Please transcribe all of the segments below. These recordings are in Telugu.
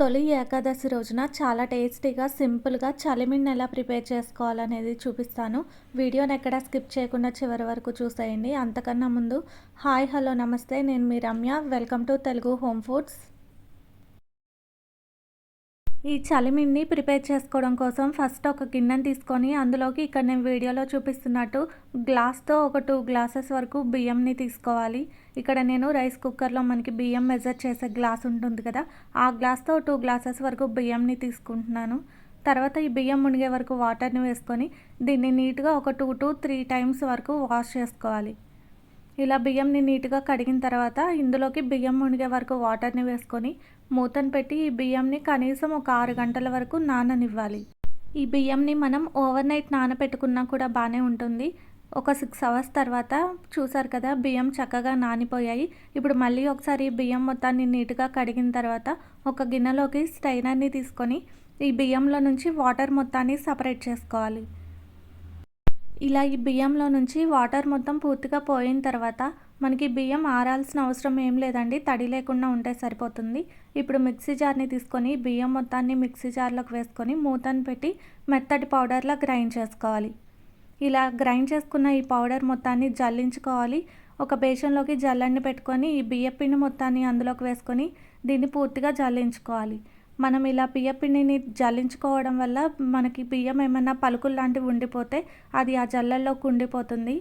తొలి ఏకాదశి రోజున చాలా టేస్టీగా సింపుల్గా చలిమిడిని ఎలా ప్రిపేర్ చేసుకోవాలనేది చూపిస్తాను. వీడియోని ఎక్కడ స్కిప్ చేయకుండా చివరి వరకు చూసేయండి. అంతకన్నా ముందు హాయ్ హలో నమస్తే. నేను మీ Ramya. Welcome to Telugu home foods. ఈ చలిమిడిని ప్రిపేర్ చేసుకోవడం కోసం ఫస్ట్ ఒక గిన్నెను తీసుకొని అందులోకి ఇక్కడ నేను వీడియోలో చూపిస్తున్నట్టు గ్లాస్తో ఒక టూ గ్లాసెస్ వరకు బియ్యంని తీసుకోవాలి. ఇక్కడ నేను రైస్ కుక్కర్లో మనకి బియ్యం మెజర్ చేసే గ్లాస్ ఉంటుంది కదా ఆ గ్లాస్తో టూ గ్లాసెస్ వరకు బియ్యంని తీసుకుంటున్నాను. తర్వాత ఈ బియ్యం మునిగే వరకు వాటర్ని వేసుకొని దీన్ని నీట్గా ఒక టూ టు త్రీ టైమ్స్ వరకు వాష్ చేసుకోవాలి. ఇలా బియ్యంని నీట్గా కడిగిన తర్వాత ఇందులోకి బియ్యం మునిగే వరకు వాటర్ని వేసుకొని మూతను పెట్టి ఈ బియ్యంని కనీసం ఒక ఆరు గంటల వరకు నాననివ్వాలి. ఈ బియ్యంని మనం ఓవర్ నైట్ నానబెట్టుకున్నా కూడా బాగానే ఉంటుంది. ఒక సిక్స్ అవర్స్ తర్వాత చూసారు కదా బియ్యం చక్కగా నానిపోయాయి. ఇప్పుడు మళ్ళీ ఒకసారి బియ్యం మొత్తాన్ని నీట్గా కడిగిన తర్వాత ఒక గిన్నెలోకి స్టైనర్ని తీసుకొని ఈ బియ్యంలో నుంచి వాటర్ మొత్తాన్ని సపరేట్ చేసుకోవాలి. ఇలా ఈ బియ్యంలో నుంచి వాటర్ మొత్తం పూర్తిగా పోయిన తర్వాత మనకి బియ్యం ఆరాల్సిన అవసరం ఏం లేదండి. తడి లేకుండా ఉంటే సరిపోతుంది. ఇప్పుడు మిక్సీ జార్ని తీసుకొని బియ్యం మొత్తాన్ని మిక్సీ జార్లోకి వేసుకొని మూతను పెట్టి మెత్తటి పౌడర్లా గ్రైండ్ చేసుకోవాలి. ఇలా గ్రైండ్ చేసుకున్న ఈ పౌడర్ మొత్తాన్ని జల్లించుకోవాలి. ఒక బేషన్లోకి జల్లన్ని పెట్టుకొని ఈ బియ్యపిండి మొత్తాన్ని అందులోకి వేసుకొని దీన్ని పూర్తిగా జల్లించుకోవాలి. మనం ఇలా బియ్య పిండిని జల్లించుకోవడం వల్ల మనకి బియ్యం ఏమైనా పలుకులు లాంటివి ఉండిపోతే అది ఆ జల్లల్లోకి ఉండిపోతుంది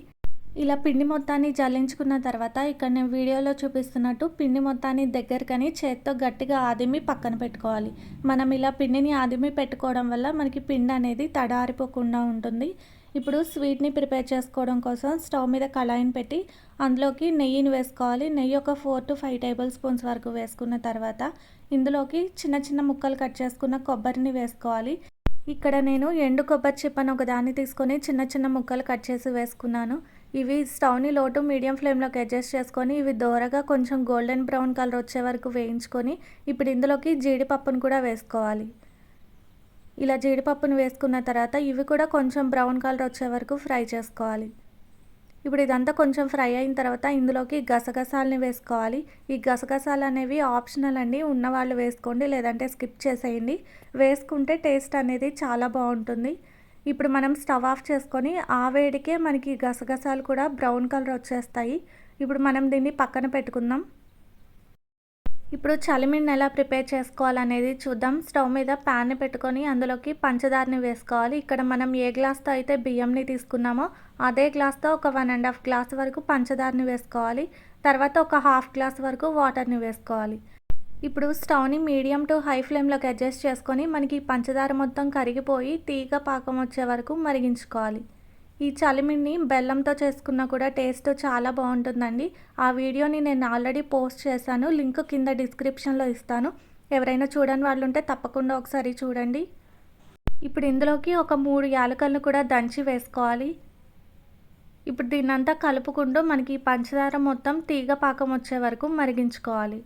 ఇలా పిండి మొత్తాన్ని జల్లించుకున్న తర్వాత ఇక్కడ నేను వీడియోలో చూపిస్తున్నట్టు పిండి మొత్తాన్ని దగ్గరకని చేత్తో గట్టిగా ఆదిమి పక్కన పెట్టుకోవాలి. మనం ఇలా పిండిని ఆదిమి పెట్టుకోవడం వల్ల మనకి పిండి అనేది తడారిపోకుండా ఉంటుంది. ఇప్పుడు స్వీట్ని ప్రిపేర్ చేసుకోవడం కోసం స్టవ్ మీద కళాయిని పెట్టి అందులోకి నెయ్యిని వేసుకోవాలి. నెయ్యి ఒక four to five tablespoons వరకు వేసుకున్న తర్వాత ఇందులోకి చిన్న చిన్న ముక్కలు కట్ చేసుకున్న కొబ్బరిని వేసుకోవాలి. ఇక్కడ నేను ఎండు కొబ్బరి చిప్పను ఒక దాన్ని తీసుకొని చిన్న చిన్న ముక్కలు కట్ చేసి వేసుకున్నాను. ఇవి స్టవ్ని లోటు మీడియం ఫ్లేమ్లోకి అడ్జస్ట్ చేసుకొని ఇవి దోరగా కొంచెం గోల్డెన్ బ్రౌన్ కలర్ వచ్చే వరకు వేయించుకొని ఇప్పుడు ఇందులోకి జీడిపప్పును కూడా వేసుకోవాలి. ఇలా జీడిపప్పును వేసుకున్న తర్వాత ఇవి కూడా కొంచెం బ్రౌన్ కలర్ వచ్చే వరకు ఫ్రై చేసుకోవాలి. ఇప్పుడు ఇదంతా కొంచెం ఫ్రై అయిన తర్వాత ఇందులోకి గసగసాలని వేసుకోవాలి. ఈ గసగసాలు అనేవి ఆప్షనల్ అండి. ఉన్నవాళ్ళు వేసుకోండి లేదంటే స్కిప్ చేసేయండి. వేసుకుంటే టేస్ట్ అనేది చాలా బాగుంటుంది. ఇప్పుడు మనం స్టవ్ ఆఫ్ చేసుకొని ఆ వేడికే మనకి గసగసాలు కూడా బ్రౌన్ కలర్ వచ్చేస్తాయి. ఇప్పుడు మనం దీన్ని పక్కన పెట్టుకుందాం. ఇప్పుడు చలిమిడిని ఎలా ప్రిపేర్ చేసుకోవాలనేది చూద్దాం. స్టవ్ మీద ప్యాన్ని పెట్టుకొని అందులోకి పంచదారని వేసుకోవాలి. ఇక్కడ మనం ఏ గ్లాస్తో అయితే బియ్యంని తీసుకున్నామో అదే గ్లాస్తో ఒక వన్ అండ్ హాఫ్ గ్లాస్ వరకు పంచదారని వేసుకోవాలి. తర్వాత ఒక హాఫ్ గ్లాస్ వరకు వాటర్ని వేసుకోవాలి. ఇప్పుడు స్టవ్ని మీడియం టు హై ఫ్లేమ్లోకి అడ్జస్ట్ చేసుకొని మనకి పంచదార మొత్తం కరిగిపోయి తీగ పాకం వచ్చే వరకు మరిగించుకోవాలి. ఈ చలిమిడిని బెల్లంతో చేసుకున్న కూడా టేస్ట్ చాలా బాగుంటుందండి. ఆ వీడియోని నేను ఆల్రెడీ పోస్ట్ చేశాను. లింక్ కింద డిస్క్రిప్షన్లో ఇస్తాను. ఎవరైనా చూడని వాళ్ళు ఉంటే తప్పకుండా ఒకసారి చూడండి. ఇప్పుడు ఇందులోకి ఒక మూడు యాలకలను కూడా దంచి వేసుకోవాలి. ఇప్పుడు దీన్నంతా కలుపుకుంటూ మనకి పంచదార మొత్తం తీగ పాకం వచ్చే వరకు మరిగించుకోవాలి.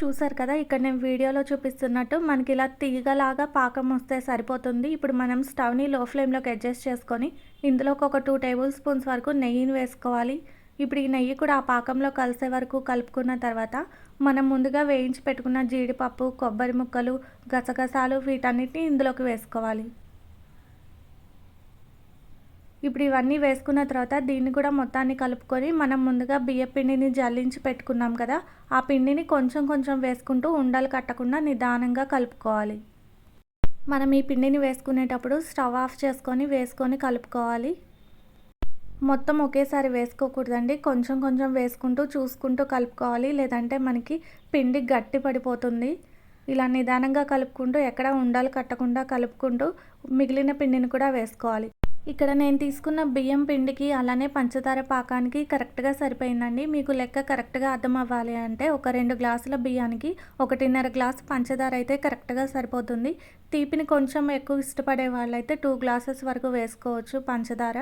చూసారు కదా ఇక్కడ నేను వీడియోలో చూపిస్తున్నట్టు మనకి ఇలా తీగలాగా పాకం వస్తే సరిపోతుంది. ఇప్పుడు మనం స్టవ్ని లో ఫ్లేమ్లోకి అడ్జస్ట్ చేసుకొని ఇందులోకి ఒక టూ టేబుల్ స్పూన్స్ వరకు నెయ్యిని వేసుకోవాలి. ఇప్పుడు ఈ నెయ్యి కూడా ఆ పాకంలో కలిసే వరకు కలుపుకున్న తర్వాత మనం ముందుగా వేయించి పెట్టుకున్న జీడిపప్పు కొబ్బరి ముక్కలు గసగసాలు వీటన్నిటిని ఇందులోకి వేసుకోవాలి. ఇప్పుడు ఇవన్నీ వేసుకున్న తర్వాత దీన్ని కూడా మొత్తాన్ని కలుపుకొని మనం ముందుగా బియ్య పిండిని జల్లించి పెట్టుకున్నాం కదా ఆ పిండిని కొంచెం కొంచెం వేసుకుంటూ ఉండలు కట్టకుండా నిదానంగా కలుపుకోవాలి. మనం ఈ పిండిని వేసుకునేటప్పుడు స్టవ్ ఆఫ్ చేసుకొని వేసుకొని కలుపుకోవాలి. మొత్తం ఒకేసారి వేసుకోకూడదండి. కొంచెం కొంచెం వేసుకుంటూ చూసుకుంటూ కలుపుకోవాలి. లేదంటే మనకి పిండి గట్టి పడిపోతుంది. ఇలా నిదానంగా కలుపుకుంటూ ఎక్కడ ఉండాలి కట్టకుండా కలుపుకుంటూ మిగిలిన పిండిని కూడా వేసుకోవాలి. ఇక్కడ నేను తీసుకున్న బియ్యం పిండికి అలానే పంచదార పాకానికి కరెక్ట్గా సరిపోయిందండి. మీకు లెక్క కరెక్ట్గా అర్థం అవ్వాలి అంటే ఒక రెండు గ్లాసుల బియ్యానికి ఒకటిన్నర గ్లాసు పంచదార అయితే కరెక్ట్గా సరిపోతుంది. తీపిని కొంచెం ఎక్కువ ఇష్టపడే వాళ్ళైతే టూ గ్లాసెస్ వరకు వేసుకోవచ్చు పంచదార.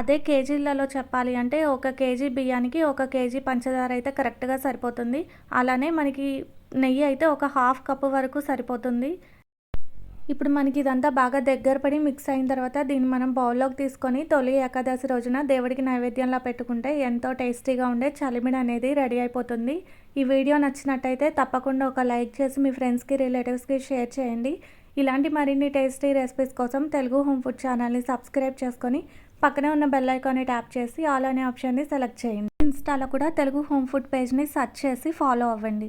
అదే కేజీలలో చెప్పాలి అంటే ఒక కేజీ బియ్యానికి ఒక కేజీ పంచదార అయితే కరెక్ట్గా సరిపోతుంది. అలానే మనకి నెయ్యి అయితే ఒక హాఫ్ కప్ వరకు సరిపోతుంది. ఇప్పుడు మనకి ఇదంతా బాగా దగ్గర పడి మిక్స్ అయిన తర్వాత దీన్ని మనం బౌల్లోకి తీసుకొని తొలి ఏకాదశి రోజున దేవుడికి నైవేద్యంలో పెట్టుకుంటే ఎంతో టేస్టీగా ఉండే చలిమిడి అనేది రెడీ అయిపోతుంది. ఈ వీడియో నచ్చినట్టయితే తప్పకుండా ఒక లైక్ చేసి మీ ఫ్రెండ్స్కి రిలేటివ్స్కి షేర్ చేయండి. ఇలాంటి మరిన్ని టేస్టీ రెసిపీస్ కోసం తెలుగు హోమ్ ఫుడ్ ఛానల్ని సబ్స్క్రైబ్ చేసుకొని పక్కనే ఉన్న బెల్ ఐకాన్ని ట్యాప్ చేసి ఆల్ అనే ఆప్షన్ని సెలెక్ట్ చేయండి. ఇన్స్టాలో కూడా తెలుగు హోమ్ ఫుడ్ పేజ్ని సెర్చ్ చేసి ఫాలో అవ్వండి.